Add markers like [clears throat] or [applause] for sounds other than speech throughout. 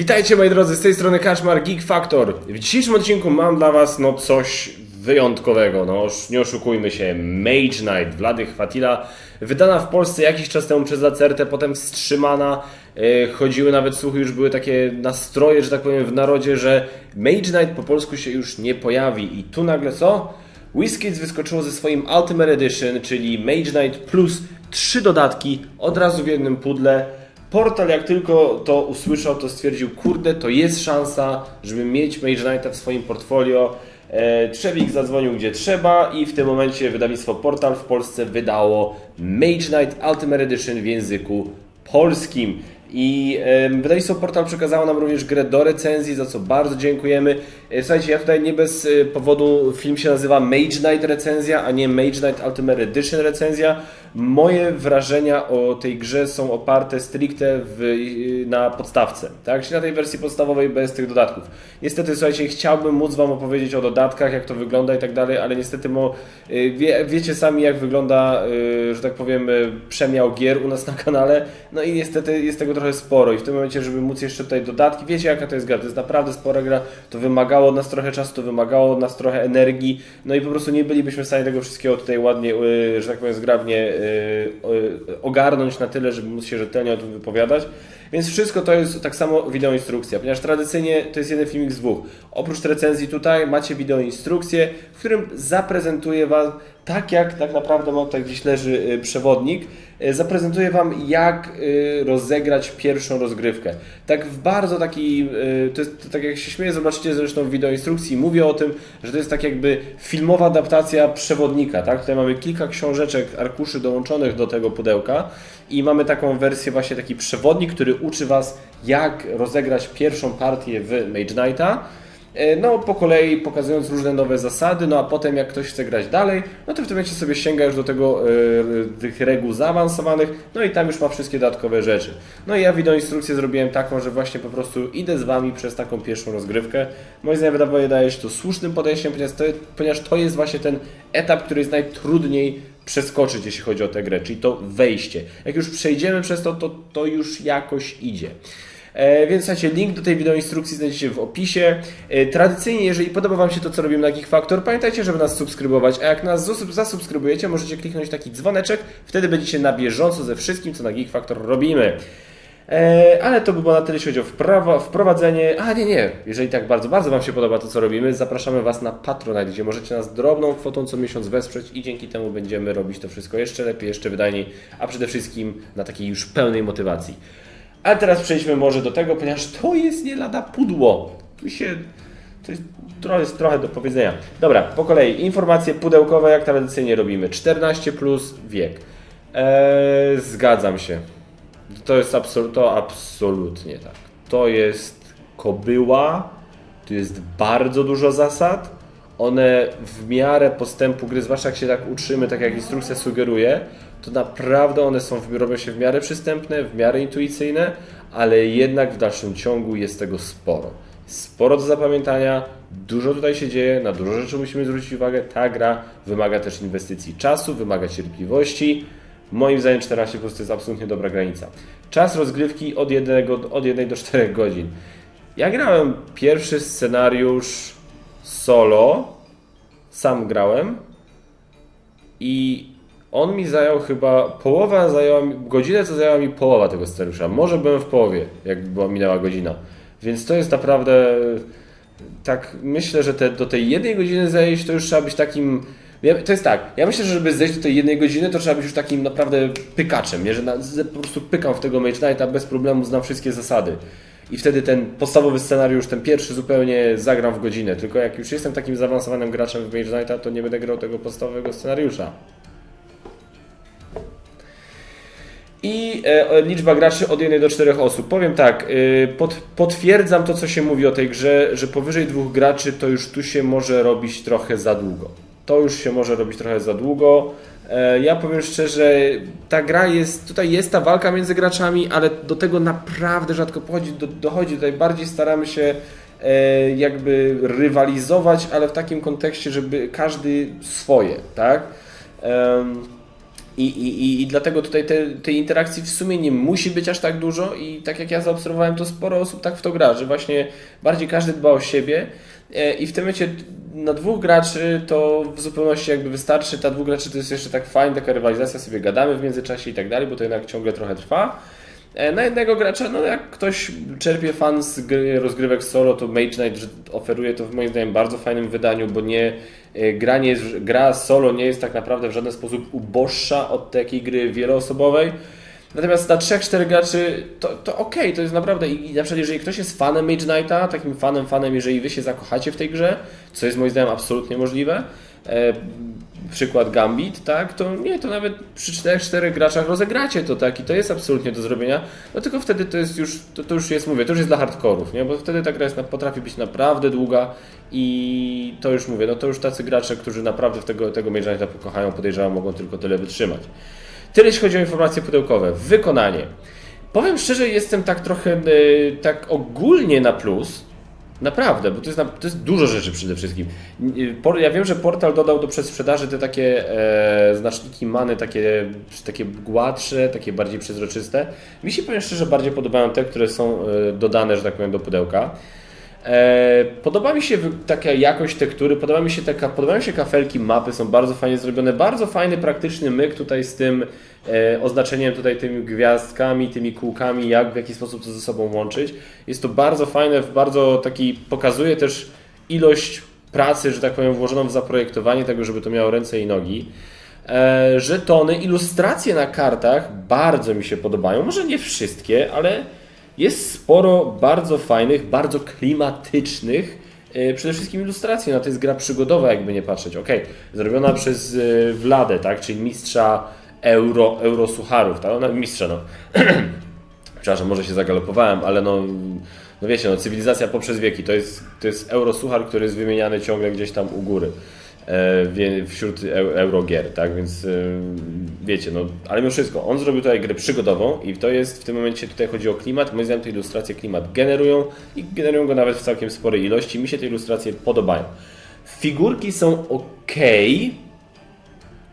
Witajcie moi drodzy, z tej strony Kaszmar Geek Factor. W dzisiejszym odcinku mam dla was no coś wyjątkowego, no nie oszukujmy się, Mage Knight Wlady Chwatila, wydana w Polsce jakiś czas temu przez Lacertę, potem wstrzymana, e, chodziły nawet słuchy, już były takie nastroje, że tak powiem w narodzie, że Mage Knight po polsku się już nie pojawi i tu nagle co? WizKids wyskoczyło ze swoim Ultimate Edition, czyli Mage Knight plus trzy dodatki od razu w jednym pudle. Portal jak tylko to usłyszał, to stwierdził, kurde, to jest szansa, żeby mieć Mage Knighta w swoim portfolio. E, Trzewik zadzwonił gdzie trzeba i w tym momencie wydawnictwo Portal w Polsce wydało Mage Knight Ultimate Edition w języku polskim. I wydawnictwo Portal przekazało nam również grę do recenzji, za co bardzo dziękujemy. E, słuchajcie, ja tutaj nie bez e, powodu film się nazywa Mage Knight recenzja, a nie Mage Knight Ultimate Edition recenzja. Moje wrażenia o tej grze są oparte stricte w, e, na podstawce, tak? Czyli na tej wersji podstawowej bez tych dodatków. Niestety, słuchajcie, chciałbym móc Wam opowiedzieć o dodatkach, jak to wygląda i tak dalej, ale niestety mo, wie, wiecie sami, jak wygląda, że tak powiem, przemiał gier u nas na kanale. No i niestety jest tego trochę sporo i w tym momencie, żeby móc jeszcze tutaj dodatki, wiecie jaka to jest gra, to jest naprawdę spora gra, to wymagało od nas trochę czasu, to wymagało od nas trochę energii, no i po prostu nie bylibyśmy w stanie tego wszystkiego tutaj ładnie, e, że tak powiem, zgrabnie e, e, ogarnąć na tyle, żeby móc się rzetelnie o tym wypowiadać. Więc wszystko to jest tak samo wideoinstrukcja, ponieważ tradycyjnie to jest jeden filmik z dwóch. Oprócz recenzji tutaj macie wideoinstrukcję, w którym zaprezentuję Wam, tak jak tak naprawdę mam tutaj gdzieś leży y, przewodnik, y, zaprezentuję Wam jak y, rozegrać pierwszą rozgrywkę. Tak w bardzo taki, to jest tak jak się śmieję, zobaczycie zresztą w wideoinstrukcji, mówię o tym, że to jest tak jakby filmowa adaptacja przewodnika, tak? Tutaj mamy kilka książeczek, arkuszy dołączonych do tego pudełka i mamy taką wersję właśnie taki przewodnik, który uczy Was jak rozegrać pierwszą partię w Mage Knighta. E, No, po kolei pokazując różne nowe zasady, no a potem jak ktoś chce grać dalej, no to w tym momencie sobie sięga już do tego, e, tych reguł zaawansowanych, no i tam już ma wszystkie dodatkowe rzeczy. No i ja wideoinstrukcję zrobiłem taką, że właśnie po prostu idę z Wami przez taką pierwszą rozgrywkę. Moim zdaniem wydaje się to słusznym podejściem, ponieważ to, ponieważ to jest właśnie ten etap, który jest najtrudniej przeskoczyć, jeśli chodzi o tę grę, czyli to wejście. Jak już przejdziemy przez to, to, to już jakoś idzie. E, więc słuchajcie, link do tej wideoinstrukcji znajdziecie w opisie. E, tradycyjnie, jeżeli podoba Wam się to, co robimy na Geek Factor, pamiętajcie, żeby nas subskrybować, a jak nas zasub- zasubskrybujecie, możecie kliknąć taki dzwoneczek, wtedy będziecie na bieżąco ze wszystkim, co na Geek Factor robimy. E, ale to by było na tyle, jeśli chodzi o wprawa, wprowadzenie. A nie, nie. Jeżeli tak bardzo, bardzo Wam się podoba to, co robimy, zapraszamy Was na Patronite, gdzie możecie nas drobną kwotą co miesiąc wesprzeć i dzięki temu będziemy robić to wszystko jeszcze lepiej, jeszcze wydajniej, a przede wszystkim na takiej już pełnej motywacji. Ale teraz przejdźmy może do tego, ponieważ to jest nie lada pudło. Tu się. To jest, jest trochę do powiedzenia. Dobra, po kolei. Informacje pudełkowe, jak tradycyjnie robimy. 14 plus wiek. Eee, zgadzam się. To jest absol- to absolutnie tak. To jest kobyła, tu jest bardzo dużo zasad. One w miarę postępu gry, zwłaszcza jak się tak uczymy, tak jak instrukcja sugeruje, to naprawdę one są, robią się w miarę przystępne, w miarę intuicyjne, ale jednak w dalszym ciągu jest tego sporo. Sporo do zapamiętania, dużo tutaj się dzieje, na dużo rzeczy musimy zwrócić uwagę. Ta gra wymaga też inwestycji czasu, wymaga cierpliwości. Moim zdaniem 14 plus to jest absolutnie dobra granica. Czas rozgrywki od 1, od 1 do 4 godzin. Ja grałem pierwszy scenariusz solo, sam grałem i on mi zajął chyba, połowa zajęła mi, godzinę to zajęła mi połowa tego scenariusza. Może byłem w połowie, jak minęła godzina. Więc to jest naprawdę, tak myślę, że te, do tej jednej godziny zejść, to już trzeba być takim, ja, to jest tak, ja myślę, że żeby zejść do tej jednej godziny, to trzeba być już takim naprawdę pykaczem, nie? że na, po prostu pykam w tego Mage Knighta bez problemu, znam wszystkie zasady. I wtedy ten podstawowy scenariusz, ten pierwszy zupełnie zagram w godzinę. Tylko jak już jestem takim zaawansowanym graczem w Mage Knighta, to nie będę grał tego podstawowego scenariusza. I e, e, liczba graczy od 1 do 4 osób. Powiem tak, e, potwierdzam to, co się mówi o tej grze, że powyżej dwóch graczy to już tu się może robić trochę za długo. To już się może robić trochę za długo. Ja powiem szczerze, ta gra jest, tutaj jest ta walka między graczami, ale do tego naprawdę rzadko pochodzi, do, dochodzi. Tutaj bardziej staramy się jakby rywalizować, ale w takim kontekście, żeby każdy swoje, tak? I, i, i- dlatego tutaj te, tej interakcji w sumie nie musi być aż tak dużo i tak jak ja zaobserwowałem, to sporo osób tak w to gra, że właśnie bardziej każdy dba o siebie e, i w tym momencie na dwóch graczy to w zupełności jakby wystarczy, ta dwóch graczy to jest jeszcze tak fajna taka rywalizacja, sobie gadamy w międzyczasie i tak dalej, bo to jednak ciągle trochę trwa. E, Na jednego gracza, no jak ktoś czerpie fan z gry, rozgrywek solo, to Mage Knight oferuje to w moim zdaniem bardzo fajnym wydaniu, bo nie e, gra, nie jest, gra solo nie jest tak naprawdę w żaden sposób uboższa od takiej gry wieloosobowej. Natomiast na 3-4 graczy to, to to jest naprawdę. I, I na przykład, jeżeli ktoś jest fanem Mage Knighta, takim fanem, fanem, jeżeli wy się zakochacie w tej grze, co jest moim zdaniem absolutnie możliwe, e, przykład Gambit, tak, to nie, to nawet przy 4-4 graczach rozegracie to, tak, i to jest absolutnie do zrobienia, no tylko wtedy to jest już, to, to już jest, mówię, to już jest dla hardkorów, nie, bo wtedy ta gra jest, potrafi być naprawdę długa i to już mówię, no to już tacy gracze, którzy naprawdę tego, tego Mage pokochają, podejrzewam, mogą tylko tyle wytrzymać. Tyle jeśli chodzi o informacje pudełkowe. Wykonanie. Powiem szczerze, jestem tak trochę y, tak ogólnie na plus. Naprawdę, bo to jest, to jest dużo rzeczy przede wszystkim. Ja wiem, że portal dodał do przedsprzedaży te takie e, znaczniki many, takie, takie gładsze, takie bardziej przezroczyste. Mi się powiem szczerze, bardziej podobają te, które są e, dodane, że tak powiem, do pudełka. E, podoba mi się taka jakość tektury, podoba mi się taka, podobają się kafelki, mapy są bardzo fajnie zrobione, bardzo fajny, praktyczny myk tutaj z tym e, oznaczeniem tutaj tymi gwiazdkami, tymi kółkami, jak w jaki sposób to ze sobą łączyć. Jest to bardzo fajne, bardzo taki, pokazuje też ilość pracy, że tak powiem, włożoną w zaprojektowanie tego, żeby to miało ręce i nogi. E, żetony, ilustracje na kartach bardzo mi się podobają, może nie wszystkie, ale jest sporo bardzo fajnych, bardzo klimatycznych, e, przede wszystkim ilustracji. No to jest gra przygodowa, jakby nie patrzeć. Ok, zrobiona przez e, Vladę, tak, czyli mistrza euro, eurosucharów, tak? Ona, mistrza, no. [clears throat] Przepraszam, może się zagalopowałem, ale no, no wiecie, no, cywilizacja poprzez wieki to jest, to jest eurosuchar, który jest wymieniany ciągle gdzieś tam u góry e, wśród eu- eurogier, tak, więc e, wiecie, no, ale mimo wszystko, on zrobił tutaj grę przygodową i to jest w tym momencie, tutaj chodzi o klimat, moim zdaniem te ilustracje klimat generują i generują go nawet w całkiem sporej ilości, mi się te ilustracje podobają. Figurki są ok,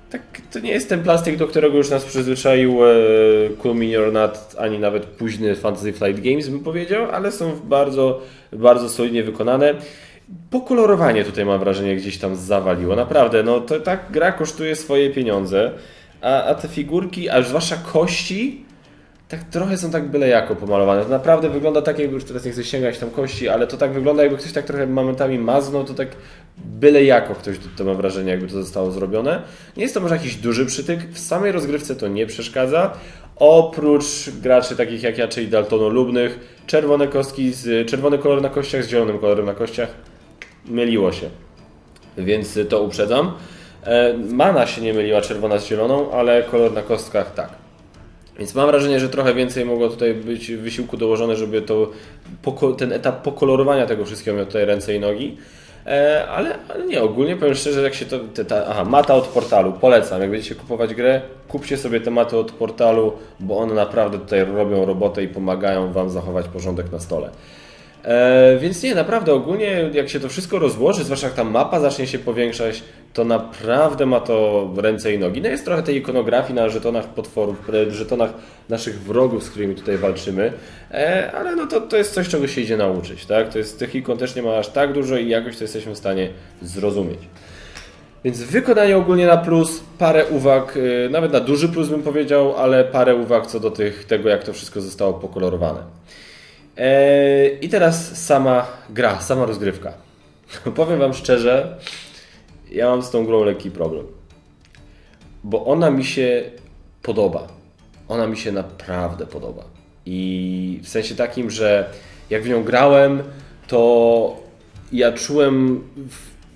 tak, to nie jest ten plastik, do którego już nas przyzwyczaił e, Cool Mini or Not, ani nawet późny Fantasy Flight Games, bym powiedział, ale są bardzo, bardzo solidnie wykonane. Pokolorowanie tutaj mam wrażenie gdzieś tam zawaliło. Naprawdę, no to tak gra kosztuje swoje pieniądze, a, a te figurki, a zwłaszcza kości, tak trochę są tak byle jako pomalowane. To naprawdę wygląda tak, jakby już teraz nie chcę sięgać tam kości, ale to tak wygląda, jakby ktoś tak trochę momentami maznął, to tak byle jako ktoś to, to ma wrażenie, jakby to zostało zrobione. Nie jest to może jakiś duży przytyk, w samej rozgrywce to nie przeszkadza. Oprócz graczy takich jak ja, czyli daltonolubnych, czerwone kostki, z, czerwony kolor na kościach z zielonym kolorem na kościach myliło się. Więc to uprzedzam. E, Mana się nie myliła czerwona z zieloną, ale kolor na kostkach tak. Więc mam wrażenie, że trochę więcej mogło tutaj być wysiłku dołożone, żeby to, ten etap pokolorowania tego wszystkiego miał tutaj ręce i nogi. E, ale, ale nie, ogólnie powiem szczerze, jak się to. Te, ta, aha, mata od portalu, polecam. Jak będziecie kupować grę, kupcie sobie te maty od portalu, bo one naprawdę tutaj robią robotę i pomagają Wam zachować porządek na stole. E, więc nie, naprawdę ogólnie jak się to wszystko rozłoży, zwłaszcza jak ta mapa zacznie się powiększać, to naprawdę ma to ręce i nogi. No jest trochę tej ikonografii na żetonach potworów, e, żetonach naszych wrogów, z którymi tutaj walczymy, e, ale no to, to jest coś, czego się idzie nauczyć, tak? To jest, tych ikon też nie ma aż tak dużo i jakoś to jesteśmy w stanie zrozumieć. Więc wykonanie ogólnie na plus, parę uwag, e, nawet na duży plus bym powiedział, ale parę uwag co do tych, tego, jak to wszystko zostało pokolorowane. Eee, I teraz sama gra, sama rozgrywka. [laughs] Powiem Wam szczerze, ja mam z tą grą lekki problem. Bo ona mi się podoba. Ona mi się naprawdę podoba. I w sensie takim, że jak w nią grałem, to ja czułem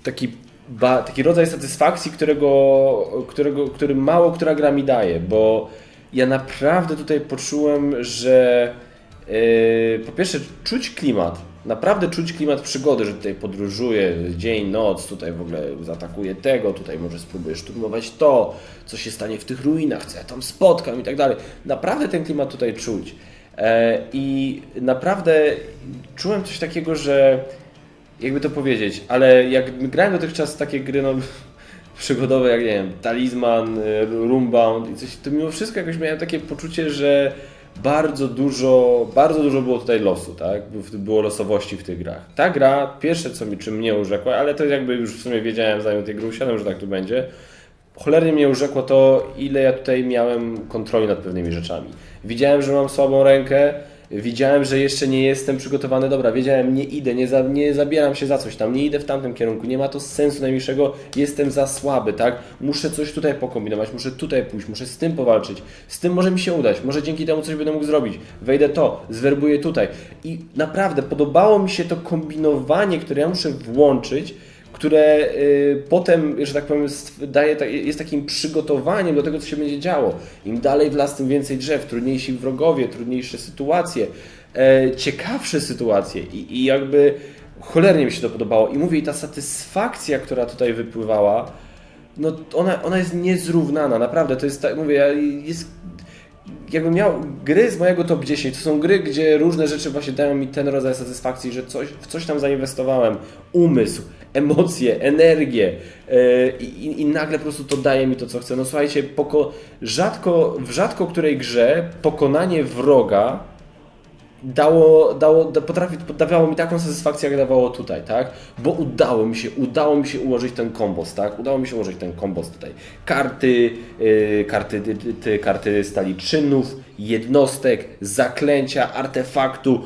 taki, taki rodzaj satysfakcji, którego, którego, który mało która gra mi daje, bo ja naprawdę tutaj poczułem, że po pierwsze, czuć klimat. Naprawdę czuć klimat przygody, że tutaj podróżuję dzień, noc, tutaj w ogóle zaatakuję tego, tutaj może spróbuję szturmować to, co się stanie w tych ruinach, co ja tam spotkam i tak dalej. Naprawdę ten klimat tutaj czuć. E, I naprawdę czułem coś takiego, że jakby to powiedzieć, ale jak grałem dotychczas takie gry, no [laughs] przygodowe, jak nie wiem, talizman, y, rumbound i coś, to mimo wszystko jakoś miałem takie poczucie, że bardzo dużo, bardzo dużo było tutaj losu, tak? By- Było losowości w tych grach. Ta gra, pierwsze co mi, czym mnie urzekła, ale to jakby już w sumie wiedziałem zanim tej gry usiadłem, że tak tu będzie, cholernie mnie urzekło to, ile ja tutaj miałem kontroli nad pewnymi rzeczami. Widziałem, że mam słabą rękę, widziałem, że jeszcze nie jestem przygotowany, dobra, wiedziałem, nie idę, nie, za, nie zabieram się za coś tam, nie idę w tamtym kierunku, nie ma to sensu najmniejszego, jestem za słaby, tak? Muszę coś tutaj pokombinować, muszę tutaj pójść, muszę z tym powalczyć, z tym może mi się udać, może dzięki temu coś będę mógł zrobić, wejdę to, zwerbuję tutaj. I naprawdę podobało mi się to kombinowanie, które ja muszę włączyć, które y, potem, że tak powiem, daje, jest takim przygotowaniem do tego, co się będzie działo. Im dalej w las, tym więcej drzew, trudniejsi wrogowie, trudniejsze sytuacje, e, ciekawsze sytuacje i, i jakby cholernie mi się to podobało. I mówię, i ta satysfakcja, która tutaj wypływała, no ona, ona jest niezrównana, naprawdę, to jest tak, mówię, jest jakbym miał gry z mojego top 10, to są gry, gdzie różne rzeczy właśnie dają mi ten rodzaj satysfakcji, że coś, w coś tam zainwestowałem, umysł, emocje, energię yy, i, i nagle po prostu to daje mi to, co chcę. No słuchajcie, poko- rzadko, w rzadko której grze pokonanie wroga dało, dało, da- potrafi, dawało mi taką satysfakcję, jak dawało tutaj, tak? Bo udało mi się, udało mi się ułożyć ten kombos, tak? Udało mi się ułożyć ten kombos tutaj. Karty, yy, karty, ty, ty, karty stali czynów, jednostek, zaklęcia, artefaktu,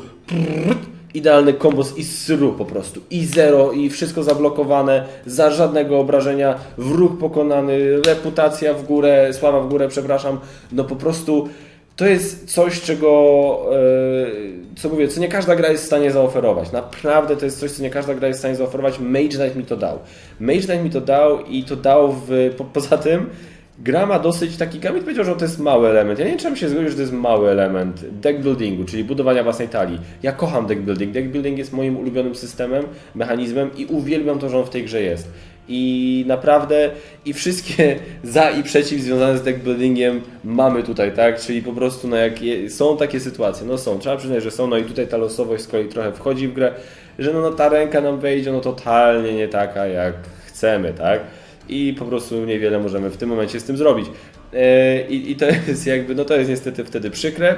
idealny kombos i sru po prostu. I zero, i wszystko zablokowane, za żadnego obrażenia, wróg pokonany, reputacja w górę, sława w górę, przepraszam. No po prostu to jest coś, czego, e, co mówię, co nie każda gra jest w stanie zaoferować. Naprawdę to jest coś, co nie każda gra jest w stanie zaoferować. Mage Knight mi to dał. Mage Knight mi to dał i to dał w, po, poza tym gra ma dosyć taki, Kamil powiedział, że to jest mały element. Ja nie wiem, się zgodził, że to jest mały element deck buildingu, czyli budowania własnej talii. Ja kocham deck building. Deck building jest moim ulubionym systemem, mechanizmem i uwielbiam to, że on w tej grze jest. I naprawdę i wszystkie [laughs] za i przeciw związane z deck buildingiem mamy tutaj, tak? Czyli po prostu no jak je, są takie sytuacje, no są, trzeba przyznać, że są, no i tutaj ta losowość z kolei trochę wchodzi w grę, że no, no ta ręka nam wejdzie no totalnie nie taka jak chcemy, tak? I po prostu niewiele możemy w tym momencie z tym zrobić. E, I, I to jest jakby, no to jest niestety wtedy przykre,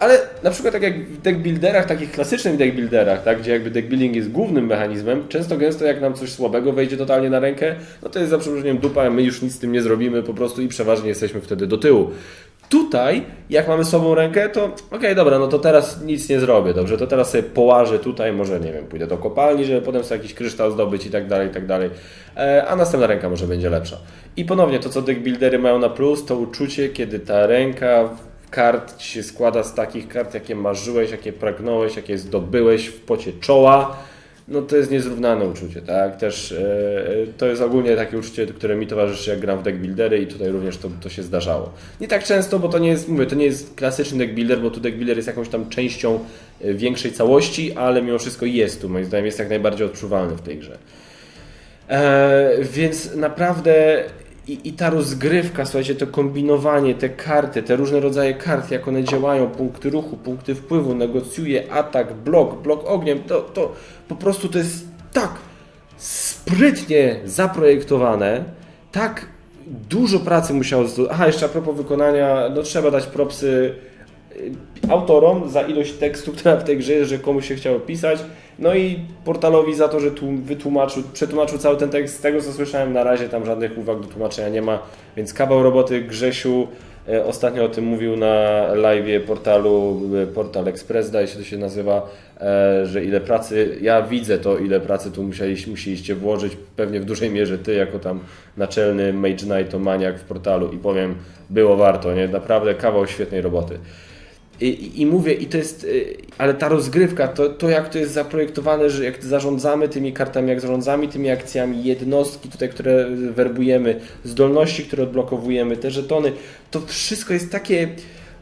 ale na przykład tak jak w deckbuilderach, takich klasycznych deckbuilderach, tak, gdzie jakby deckbuilding jest głównym mechanizmem, często gęsto jak nam coś słabego wejdzie totalnie na rękę, no to jest za przeproszeniem dupa, my już nic z tym nie zrobimy po prostu i przeważnie jesteśmy wtedy do tyłu. Tutaj, jak mamy słabą rękę, to okej, dobra, no to teraz nic nie zrobię, dobrze, to teraz sobie połażę tutaj, może, nie wiem, pójdę do kopalni, żeby potem sobie jakiś kryształ zdobyć i tak dalej, i tak dalej, E, a następna ręka może będzie lepsza. I ponownie, to co deckbuildery mają na plus, to uczucie, kiedy ta ręka kart się składa z takich kart, jakie marzyłeś, jakie pragnąłeś, jakie zdobyłeś w pocie czoła, no to jest niezrównane uczucie, tak? Też e, to jest ogólnie takie uczucie, które mi towarzyszy, jak gram w deckbuildery i tutaj również to, to się zdarzało. Nie tak często, bo to nie jest, mówię, to nie jest klasyczny deckbuilder, bo tu deckbuilder jest jakąś tam częścią e, większej całości, ale mimo wszystko jest tu, moim zdaniem jest jak najbardziej odczuwalny w tej grze. E, więc naprawdę i, i ta rozgrywka, słuchajcie, to kombinowanie, te karty, te różne rodzaje kart, jak one działają, punkty ruchu, punkty wpływu, negocjuje, atak, blok, blok ogniem, to, to po prostu to jest tak sprytnie zaprojektowane, tak dużo pracy musiało... Aha, jeszcze a propos wykonania, no trzeba dać propsy autorom za ilość tekstu, [laughs] która w tej grze jest, że komuś się chciało pisać, no i portalowi za to, że tu wytłumaczył, przetłumaczył cały ten tekst. Z tego co słyszałem, na razie tam żadnych uwag do tłumaczenia nie ma, więc kawał roboty Grzesiu e, ostatnio o tym mówił na live portalu e, Portal Express, zdaje się to się nazywa, e, że ile pracy, ja widzę to, ile pracy tu musieliście, musieliście włożyć, pewnie w dużej mierze ty jako tam naczelny Mage Knight maniak w portalu i powiem, było warto, nie? Naprawdę kawał świetnej roboty. I, i, mówię, i to jest, y, ale ta rozgrywka, to, to jak to jest zaprojektowane, że jak zarządzamy tymi kartami, jak zarządzamy tymi akcjami, jednostki tutaj, które werbujemy, zdolności, które odblokowujemy, te żetony, to wszystko jest takie,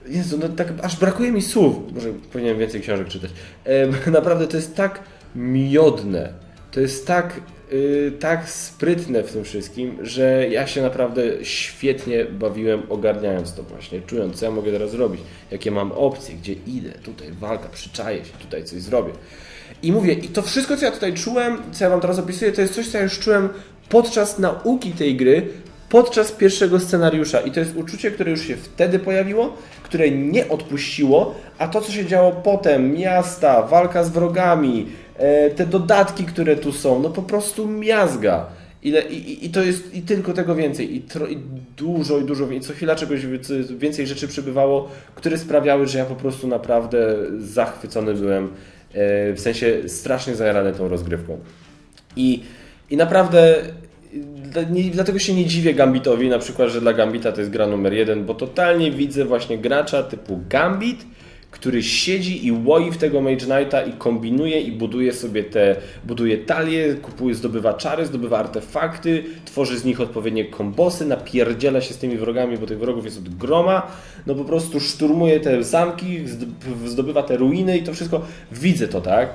Jezu, no tak aż brakuje mi słów, może powinienem więcej książek czytać. E, [laughs] naprawdę to jest tak miodne, to jest tak, y, tak sprytne w tym wszystkim, że ja się naprawdę świetnie bawiłem ogarniając to właśnie, czując co ja mogę teraz zrobić, jakie mam opcje, gdzie idę, tutaj walka, przyczaję się, tutaj coś zrobię. I mówię, i to wszystko co ja tutaj czułem, co ja Wam teraz opisuję, to jest coś co ja już czułem podczas nauki tej gry, podczas pierwszego scenariusza. I to jest uczucie, które już się wtedy pojawiło, które nie odpuściło, a to, co się działo potem, miasta, walka z wrogami, e, te dodatki, które tu są, no po prostu miazga. Ile, i, i- I to jest i tylko tego więcej. I, tro, I dużo, i dużo więcej. Co chwila czegoś więcej rzeczy przybywało, które sprawiały, że ja po prostu naprawdę zachwycony byłem. e, W sensie strasznie zajarany tą rozgrywką. I, i naprawdę dlatego się nie dziwię Gambitowi, na przykład, że dla Gambita to jest gra numer jeden, bo totalnie widzę właśnie gracza typu Gambit, który siedzi i łoi w tego Mage Knighta i kombinuje i buduje sobie te, buduje talie, kupuje, zdobywa czary, zdobywa artefakty, tworzy z nich odpowiednie kombosy, napierdziela się z tymi wrogami, bo tych wrogów jest od groma, no po prostu szturmuje te zamki, zd- zdobywa te ruiny i to wszystko, widzę to, tak?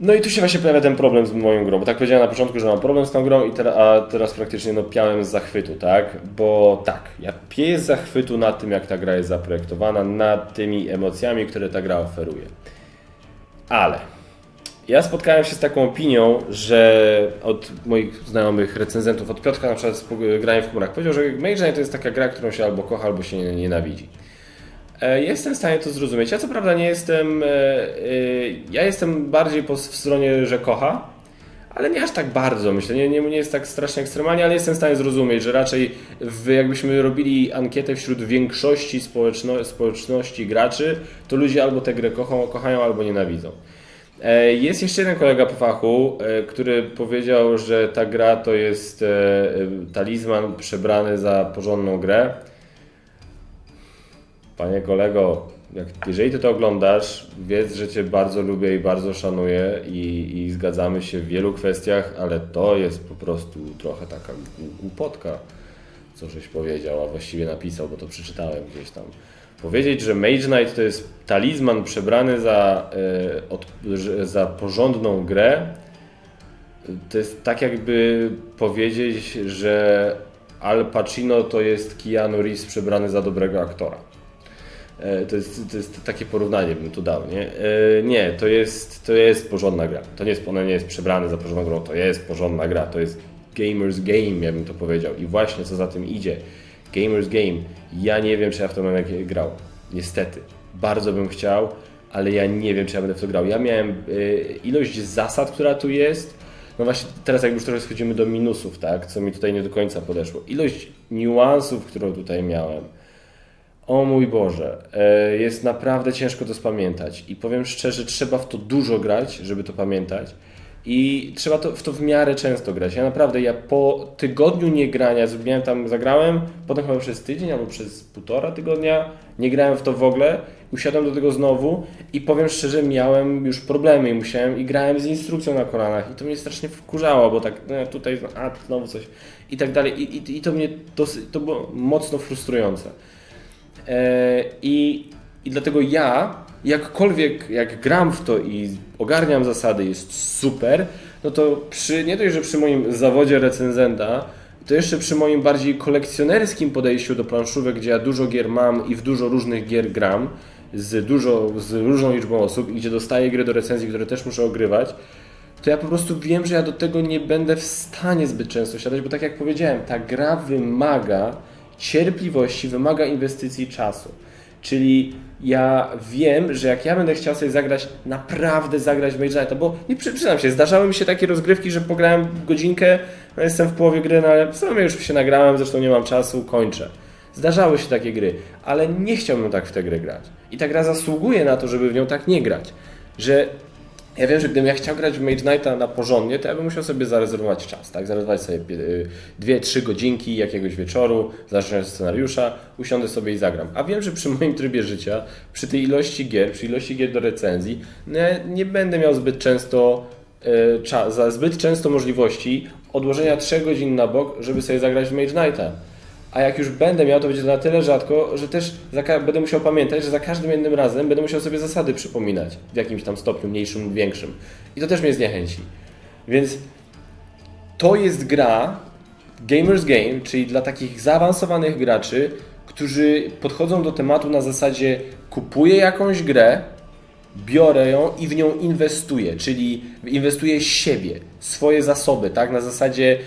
No i tu się właśnie pojawia ten problem z moją grą, bo tak powiedziałem na początku, że mam problem z tą grą, i teraz, a teraz praktycznie no, piałem z zachwytu, tak? Bo tak, ja piję z zachwytu nad tym, jak ta gra jest zaprojektowana, nad tymi emocjami, które ta gra oferuje. Ale ja spotkałem się z taką opinią, że od moich znajomych recenzentów, od Piotrka na przykład z grałem w chmurach, powiedział, że Mage to jest taka gra, którą się albo kocha, albo się nienawidzi. E, Jestem w stanie to zrozumieć. Ja co prawda nie jestem. e, e, Ja jestem bardziej po, w stronie, że kocha, ale nie aż tak bardzo. Myślę, nie, nie, nie jest tak strasznie ekstremalnie, ale jestem w stanie zrozumieć, że raczej w, jakbyśmy robili ankietę wśród większości społeczno, społeczności graczy, to ludzie albo tę grę kochą, kochają, albo nienawidzą. Jest jeszcze jeden kolega po fachu, który powiedział, że ta gra to jest talizman przebrany za porządną grę. Panie kolego, jak, jeżeli ty to oglądasz, wiedz, że cię bardzo lubię i bardzo szanuję i, i zgadzamy się w wielu kwestiach, ale to jest po prostu trochę taka gł- głupotka, co żeś powiedział, a właściwie napisał, bo to przeczytałem gdzieś tam. Powiedzieć, że Mage Knight to jest talizman przebrany za, e, od, za porządną grę, to jest tak jakby powiedzieć, że Al Pacino to jest Keanu Reeves przebrany za dobrego aktora. E, To jest, to jest takie porównanie bym tu dał, nie? E, Nie, to jest, to jest porządna gra. To nie jest, ona nie jest przebrany za porządną grą, to jest porządna gra. To jest gamer's game, ja bym to powiedział. I właśnie co za tym idzie. Gamer's game. Ja nie wiem, czy ja w to będę grał. Niestety. Bardzo bym chciał, ale ja nie wiem, czy ja będę w to grał. Ja miałem e, ilość zasad, która tu jest. No właśnie, teraz jak już trochę schodzimy do minusów, tak? Co mi tutaj nie do końca podeszło. Ilość niuansów, którą tutaj miałem. O mój Boże, e, jest naprawdę ciężko to spamiętać i powiem szczerze, trzeba w to dużo grać, żeby to pamiętać i trzeba to, w to w miarę często grać. Ja naprawdę, ja po tygodniu nie grania, zrobiłem tam, zagrałem, potem chyba przez tydzień albo przez półtora tygodnia nie grałem w to w ogóle, usiadłem do tego znowu i powiem szczerze, miałem już problemy i musiałem, i grałem z instrukcją na kolanach i to mnie strasznie wkurzało, bo tak no, tutaj, a znowu coś i tak dalej i, i, i to mnie dosyć, to było mocno frustrujące. E, I, I dlatego ja, jakkolwiek jak gram w to i ogarniam zasady, jest super, no to przy, nie dość, że przy moim zawodzie recenzenta, to jeszcze przy moim bardziej kolekcjonerskim podejściu do planszówek, gdzie ja dużo gier mam i w dużo różnych gier gram, z, dużo, z różną liczbą osób i gdzie dostaję gry do recenzji, które też muszę ogrywać, to ja po prostu wiem, że ja do tego nie będę w stanie zbyt często siadać, bo tak jak powiedziałem, ta gra wymaga cierpliwości, wymaga inwestycji czasu. Czyli ja wiem, że jak ja będę chciał sobie zagrać, naprawdę zagrać w Mage Knighta, bo nie przy- przyznam się, zdarzały mi się takie rozgrywki, że pograłem godzinkę, no jestem w połowie gry, no ale w sumie już się nagrałem, zresztą nie mam czasu, kończę. Zdarzały się takie gry, ale nie chciałbym tak w tę grę grać. I ta gra zasługuje na to, żeby w nią tak nie grać. Że ja wiem, że gdybym ja chciał grać w Mage Knighta na porządnie, to ja bym musiał sobie zarezerwować czas, tak? Zarezerwować sobie 2-3 godzinki jakiegoś wieczoru, zacząć od scenariusza, usiądę sobie i zagram. A wiem, że przy moim trybie życia, przy tej ilości gier, przy ilości gier do recenzji, no ja nie będę miał zbyt często e, cza- za zbyt często możliwości odłożenia 3 godzin na bok, żeby sobie zagrać w Mage Knighta. A jak już będę miał, to będzie to na tyle rzadko, że też będę musiał pamiętać, że za każdym jednym razem będę musiał sobie zasady przypominać w jakimś tam stopniu, mniejszym większym. I to też mnie zniechęci. Więc to jest gra, Gamers Game, czyli dla takich zaawansowanych graczy, którzy podchodzą do tematu na zasadzie kupuję jakąś grę, biorę ją i w nią inwestuję, czyli inwestuję siebie, swoje zasoby, tak? Na zasadzie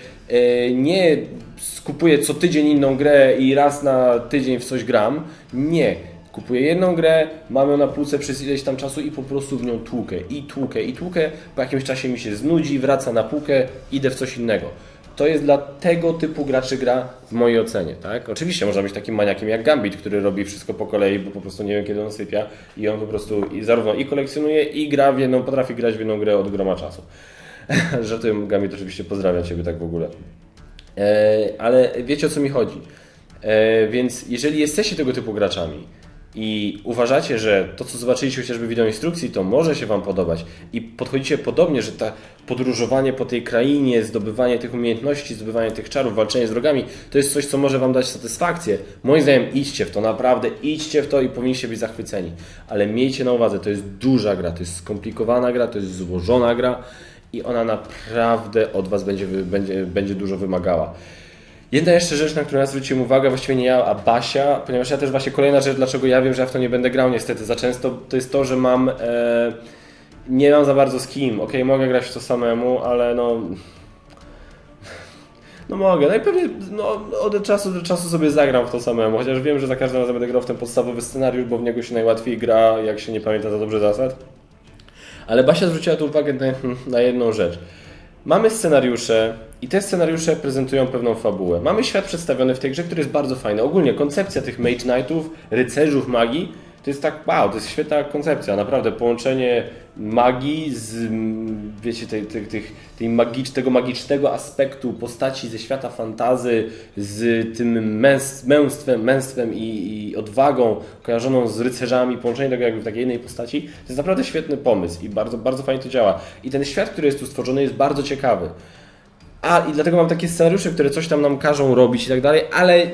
nie skupuję co tydzień inną grę i raz na tydzień w coś gram. Nie. Kupuję jedną grę, mam ją na półce przez ileś tam czasu i po prostu w nią tłukę i tłukę i tłukę. Po jakimś czasie mi się znudzi, wraca na półkę, idę w coś innego. To jest dla tego typu graczy gra w mojej ocenie, tak? Oczywiście można być takim maniakiem jak Gambit, który robi wszystko po kolei, bo po prostu nie wiem kiedy on sypia i on po prostu i zarówno i kolekcjonuje i gra w jedną, potrafi grać w jedną grę od groma czasu. [laughs] Żartuję, Gambit oczywiście pozdrawiam Ciebie tak w ogóle. E, ale wiecie o co mi chodzi. E, więc jeżeli jesteście tego typu graczami i uważacie, że to co zobaczyliście chociażby w wideo instrukcji, to może się Wam podobać i podchodzicie podobnie, że ta podróżowanie po tej krainie, zdobywanie tych umiejętności, zdobywanie tych czarów, walczenie z wrogami, to jest coś, co może Wam dać satysfakcję. Moim zdaniem idźcie w to, naprawdę idźcie w to i powinniście być zachwyceni. Ale miejcie na uwadze, to jest duża gra, to jest skomplikowana gra, to jest złożona gra i ona naprawdę od Was będzie, będzie, będzie dużo wymagała. Jedna jeszcze rzecz, na którą ja zwróciłem uwagę, właściwie nie ja, a Basia, ponieważ ja też właśnie kolejna rzecz, dlaczego ja wiem, że ja w to nie będę grał niestety za często, to jest to, że mam e, nie mam za bardzo z kim. Ok, mogę grać w to samemu, ale no no mogę, no i pewnie no, od czasu do czasu sobie zagram w to samemu, chociaż wiem, że za każdym razem będę grał w ten podstawowy scenariusz, bo w niego się najłatwiej gra, jak się nie pamięta za dobrze zasad. Ale Basia zwróciła tu uwagę na, na jedną rzecz. Mamy scenariusze i te scenariusze prezentują pewną fabułę. Mamy świat przedstawiony w tej grze, który jest bardzo fajny. Ogólnie koncepcja tych Mage Knightów, rycerzów magii, to jest tak, wow, to jest świetna koncepcja. Naprawdę połączenie magii z, wiecie, tej, tej, tych, tej magicz, tego magicznego aspektu postaci ze świata fantazy, z tym męs, męstwem, męstwem i, i odwagą kojarzoną z rycerzami, połączenie tego jakby w takiej jednej postaci, to jest naprawdę świetny pomysł i bardzo, bardzo fajnie to działa. I ten świat, który jest tu stworzony jest bardzo ciekawy. A i dlatego mam takie scenariusze, które coś tam nam każą robić i tak dalej, ale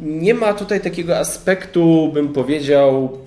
nie ma tutaj takiego aspektu, bym powiedział,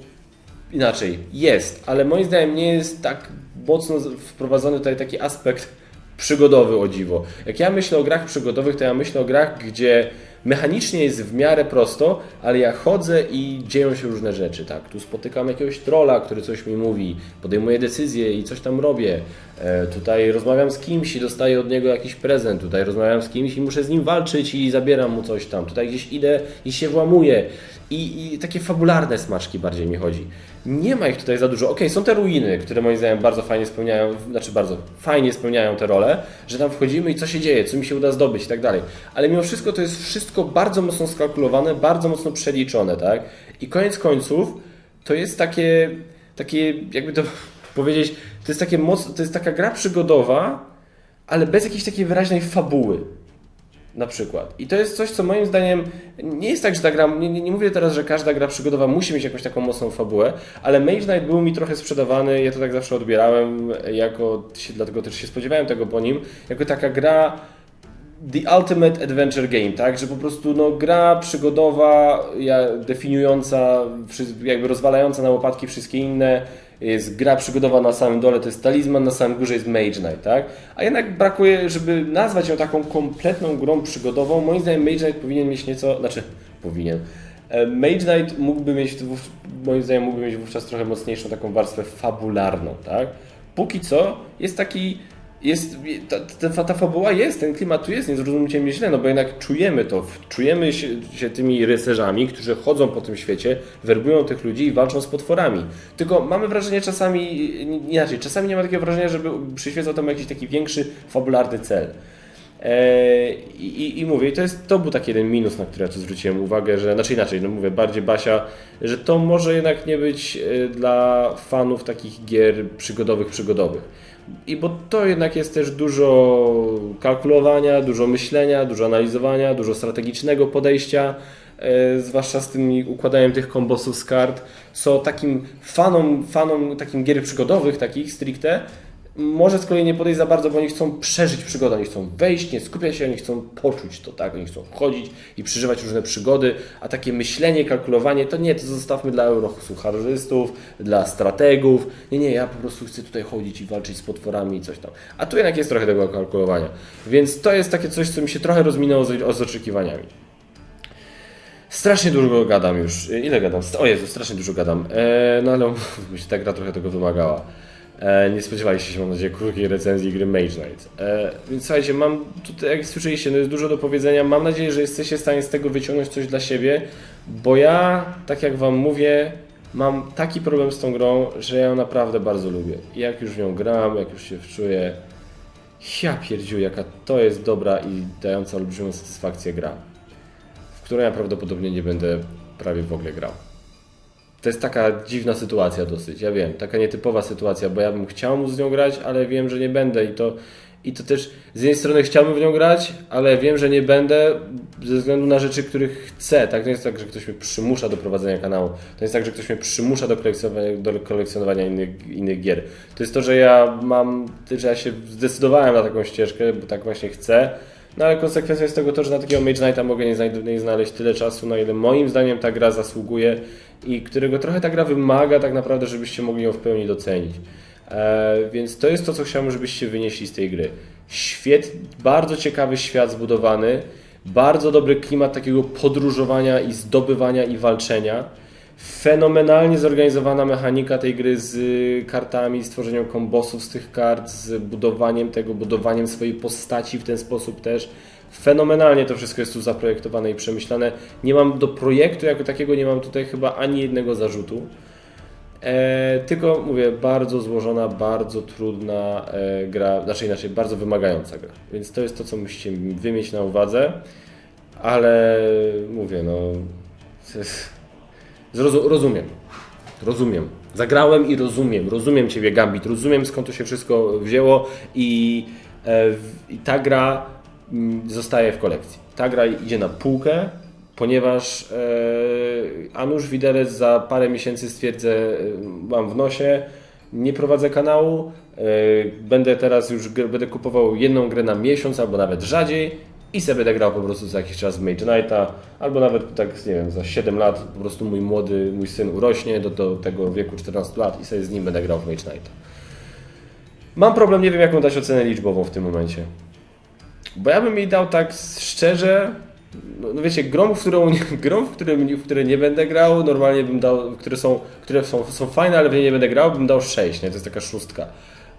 inaczej. Jest, ale moim zdaniem nie jest tak mocno wprowadzony tutaj taki aspekt przygodowy o dziwo. Jak ja myślę o grach przygodowych, to ja myślę o grach, gdzie mechanicznie jest w miarę prosto, ale ja chodzę i dzieją się różne rzeczy, tak? Tu spotykam jakiegoś trolla, który coś mi mówi, podejmuję decyzję i coś tam robię. E, tutaj rozmawiam z kimś i dostaję od niego jakiś prezent. Tutaj rozmawiam z kimś i muszę z nim walczyć i zabieram mu coś tam. Tutaj gdzieś idę i się włamuję. I, I, takie fabularne smaczki bardziej mi chodzi. Nie ma ich tutaj za dużo. Okej, są te ruiny, które moim zdaniem bardzo fajnie spełniają, znaczy bardzo fajnie spełniają te role, że tam wchodzimy i co się dzieje, co mi się uda zdobyć i tak dalej. Ale mimo wszystko to jest wszystko bardzo mocno skalkulowane, bardzo mocno przeliczone, tak? I koniec końców to jest takie, takie jakby to [laughs] powiedzieć, to jest takie moc, to jest taka gra przygodowa, ale bez jakiejś takiej wyraźnej fabuły. Na przykład. I to jest coś, co moim zdaniem nie jest tak, że ta gra. Nie, nie, mówię teraz, że każda gra przygodowa musi mieć jakąś taką mocną fabułę, ale Mage Knight był mi trochę sprzedawany, ja to tak zawsze odbierałem, jako, dlatego też się spodziewałem tego po nim, jako taka gra. The Ultimate Adventure Game, tak? Że po prostu no, gra przygodowa, ja, definiująca, jakby rozwalająca na łopatki wszystkie inne jest gra przygodowa na samym dole, to jest talizman, na samym górze jest Mage Knight, tak? A jednak brakuje, żeby nazwać ją taką kompletną grą przygodową, moim zdaniem Mage Knight powinien mieć nieco, znaczy powinien. E, Mage Knight mógłby mieć, moim zdaniem mógłby mieć wówczas trochę mocniejszą taką warstwę fabularną, tak? Póki co jest taki jest, ta, ta, ta fabuła jest, ten klimat tu jest, nie zrozumcie mnie źle, no bo jednak czujemy to, czujemy się, się, tymi rycerzami, którzy chodzą po tym świecie, werbują tych ludzi i walczą z potworami. Tylko mamy wrażenie czasami, inaczej, czasami nie ma takiego wrażenia, żeby przyświecał tam jakiś taki większy, fabularny cel. Eee, i, I mówię, to, jest, to był taki jeden minus, na który ja tu zwróciłem uwagę, że, znaczy inaczej, no mówię, bardziej Basia, że to może jednak nie być e, dla fanów takich gier przygodowych, przygodowych i bo to jednak jest też dużo kalkulowania, dużo myślenia, dużo analizowania, dużo strategicznego podejścia, e, zwłaszcza z tym układaniem tych kombosów z kart, co takim fanom, fanom takim gier przygodowych, takich stricte, może z kolei nie podejść za bardzo, bo oni chcą przeżyć przygodę, oni chcą wejść, nie skupiać się, oni chcą poczuć to, tak? Oni chcą chodzić i przeżywać różne przygody, a takie myślenie, kalkulowanie, to nie, to zostawmy dla eurosucharzystów, dla strategów. Nie, nie, ja po prostu chcę tutaj chodzić i walczyć z potworami i coś tam. A tu jednak jest trochę tego kalkulowania. Więc to jest takie coś, co mi się trochę rozminęło z, z oczekiwaniami. Strasznie dużo gadam już. Ile gadam? O Jezu, strasznie dużo gadam. E, no ale [laughs] umówmy się, ta gra trochę tego wymagała. E, nie spodziewaliście się, mam nadzieję, krótkiej recenzji gry Mage Knight. E, więc słuchajcie, mam tutaj, jak słyszeliście, no jest dużo do powiedzenia. Mam nadzieję, że jesteście w stanie z tego wyciągnąć coś dla siebie, bo ja, tak jak Wam mówię, mam taki problem z tą grą, że ja ją naprawdę bardzo lubię. Jak już w nią gram, jak już się wczuję, ja pierdziu, jaka to jest dobra i dająca olbrzymią satysfakcję gra, w którą ja prawdopodobnie nie będę prawie w ogóle grał. To jest taka dziwna sytuacja dosyć, ja wiem, taka nietypowa sytuacja, bo ja bym chciał móc z nią grać, ale wiem, że nie będę i to, i to też z jednej strony chciałbym w nią grać, ale wiem, że nie będę ze względu na rzeczy, których chcę. Tak? To nie jest tak, że ktoś mnie przymusza do prowadzenia kanału. To jest tak, że ktoś mnie przymusza do kolekcjonowania, do kolekcjonowania innych, innych gier. To jest to, że ja mam, że ja się zdecydowałem na taką ścieżkę, bo tak właśnie chcę. No ale konsekwencją jest tego to, że na takiego Mage Knighta mogę nie znaleźć tyle czasu, na ile moim zdaniem ta gra zasługuje i którego trochę ta gra wymaga tak naprawdę, żebyście mogli ją w pełni docenić. E, więc to jest to, co chciałbym, żebyście wynieśli z tej gry. Świet, bardzo ciekawy świat zbudowany, bardzo dobry klimat takiego podróżowania i zdobywania i walczenia. Fenomenalnie zorganizowana mechanika tej gry z kartami, z tworzeniem kombosów z tych kart, z budowaniem tego, budowaniem swojej postaci w ten sposób też. Fenomenalnie to wszystko jest tu zaprojektowane i przemyślane. Nie mam do projektu jako takiego, nie mam tutaj chyba ani jednego zarzutu. E, tylko mówię, bardzo złożona, bardzo trudna e, gra, znaczy inaczej, bardzo wymagająca gra. Więc to jest to, co musicie wy mieć na uwadze. Ale mówię, no. [laughs] rozumiem. Rozumiem. Zagrałem i rozumiem. Rozumiem Ciebie, Gambit. Rozumiem skąd to się wszystko wzięło i, e, i ta gra zostaje w kolekcji. Ta gra idzie na półkę, ponieważ e, Anusz Widelec za parę miesięcy stwierdzę, e, mam w nosie, nie prowadzę kanału, e, będę teraz już będę kupował jedną grę na miesiąc albo nawet rzadziej i sobie będę grał po prostu za jakiś czas Mage Knighta, albo nawet tak, nie wiem, za 7 lat po prostu mój młody, mój syn urośnie do, do tego wieku 14 lat i sobie z nim będę grał w Mage Knighta. Mam problem, nie wiem jaką dać ocenę liczbową w tym momencie. Bo ja bym jej dał tak szczerze, no, no wiecie, grom, w którą [laughs] grom, w, którym, w które nie będę grał, normalnie bym dał, które są, które są, są fajne, ale w nie nie będę grał, bym dał 6, nie? To jest taka szóstka.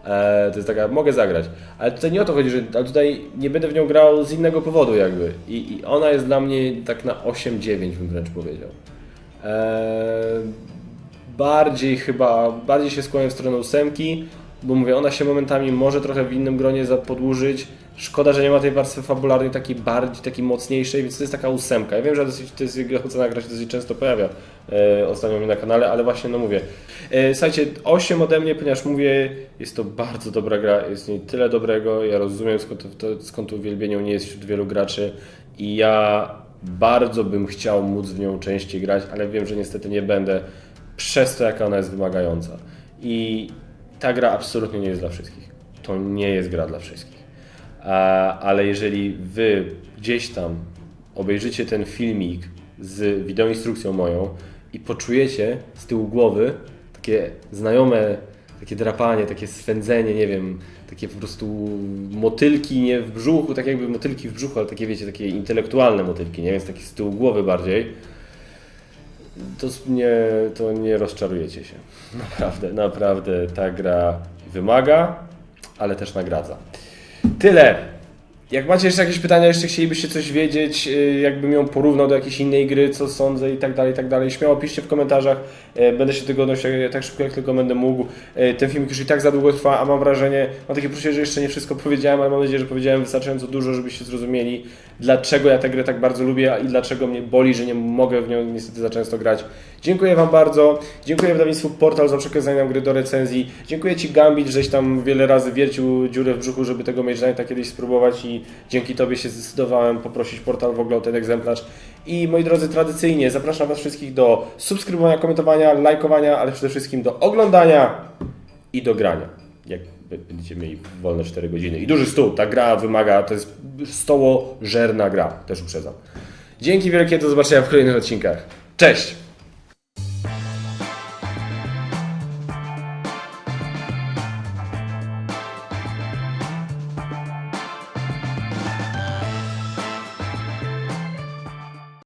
E, to jest taka, mogę zagrać. Ale tutaj nie o to chodzi, że ale tutaj nie będę w nią grał z innego powodu jakby. I, i ona jest dla mnie tak na 8-9 bym wręcz powiedział. E, bardziej chyba, bardziej się skłaniam w stronę ósemki, bo mówię, ona się momentami może trochę w innym gronie podłużyć. Szkoda, że nie ma tej warstwy fabularnej takiej bardziej, takiej mocniejszej, więc to jest taka ósemka. Ja wiem, że dosyć, to jest ocena gra się dosyć często pojawia e, ostatnio mi na kanale, ale właśnie no mówię. E, słuchajcie, 8 ode mnie, ponieważ mówię, jest to bardzo dobra gra, jest w niej tyle dobrego, ja rozumiem skąd to, skąd to uwielbienie u niej jest wśród wielu graczy i ja bardzo bym chciał móc w nią częściej grać, ale wiem, że niestety nie będę przez to, jaka ona jest wymagająca. I ta gra absolutnie nie jest dla wszystkich. To nie jest gra dla wszystkich. Ale jeżeli wy gdzieś tam obejrzycie ten filmik z wideoinstrukcją moją i poczujecie z tyłu głowy takie znajome, takie drapanie, takie swędzenie, nie wiem, takie po prostu motylki nie w brzuchu, tak jakby motylki w brzuchu, ale takie wiecie, takie intelektualne motylki, nie? Więc takie z tyłu głowy bardziej to nie, to nie rozczarujecie się. [laughs] Naprawdę, naprawdę ta gra wymaga, ale też nagradza. Tyle. Jak macie jeszcze jakieś pytania, jeszcze chcielibyście coś wiedzieć, y, jakbym ją porównał do jakiejś innej gry, co sądzę i tak dalej, i tak dalej, śmiało piszcie w komentarzach. E, Będę się tego odnosił tak szybko, jak tylko będę mógł. E, Ten filmik już i tak za długo trwa, a mam wrażenie, mam takie poczucie, że jeszcze nie wszystko powiedziałem, ale mam nadzieję, że powiedziałem wystarczająco dużo, żebyście zrozumieli, dlaczego ja tę grę tak bardzo lubię i dlaczego mnie boli, że nie mogę w nią niestety za często grać. Dziękuję Wam bardzo. Dziękuję wydawnictwu Portal za przekazanie nam gry do recenzji. Dziękuję Ci Gambit, żeś tam wiele razy wiercił dziurę w brzuchu, żeby tego Mage kiedyś spróbować i dzięki Tobie się zdecydowałem poprosić Portal w ogóle o ten egzemplarz. I moi drodzy, tradycyjnie zapraszam Was wszystkich do subskrybowania, komentowania, lajkowania, ale przede wszystkim do oglądania i do grania. Jak będziecie mieli wolne 4 godziny. I duży stół. Ta gra wymaga, to jest stołożerna gra, też uprzedzam. Dzięki wielkie, do zobaczenia w kolejnych odcinkach. Cześć!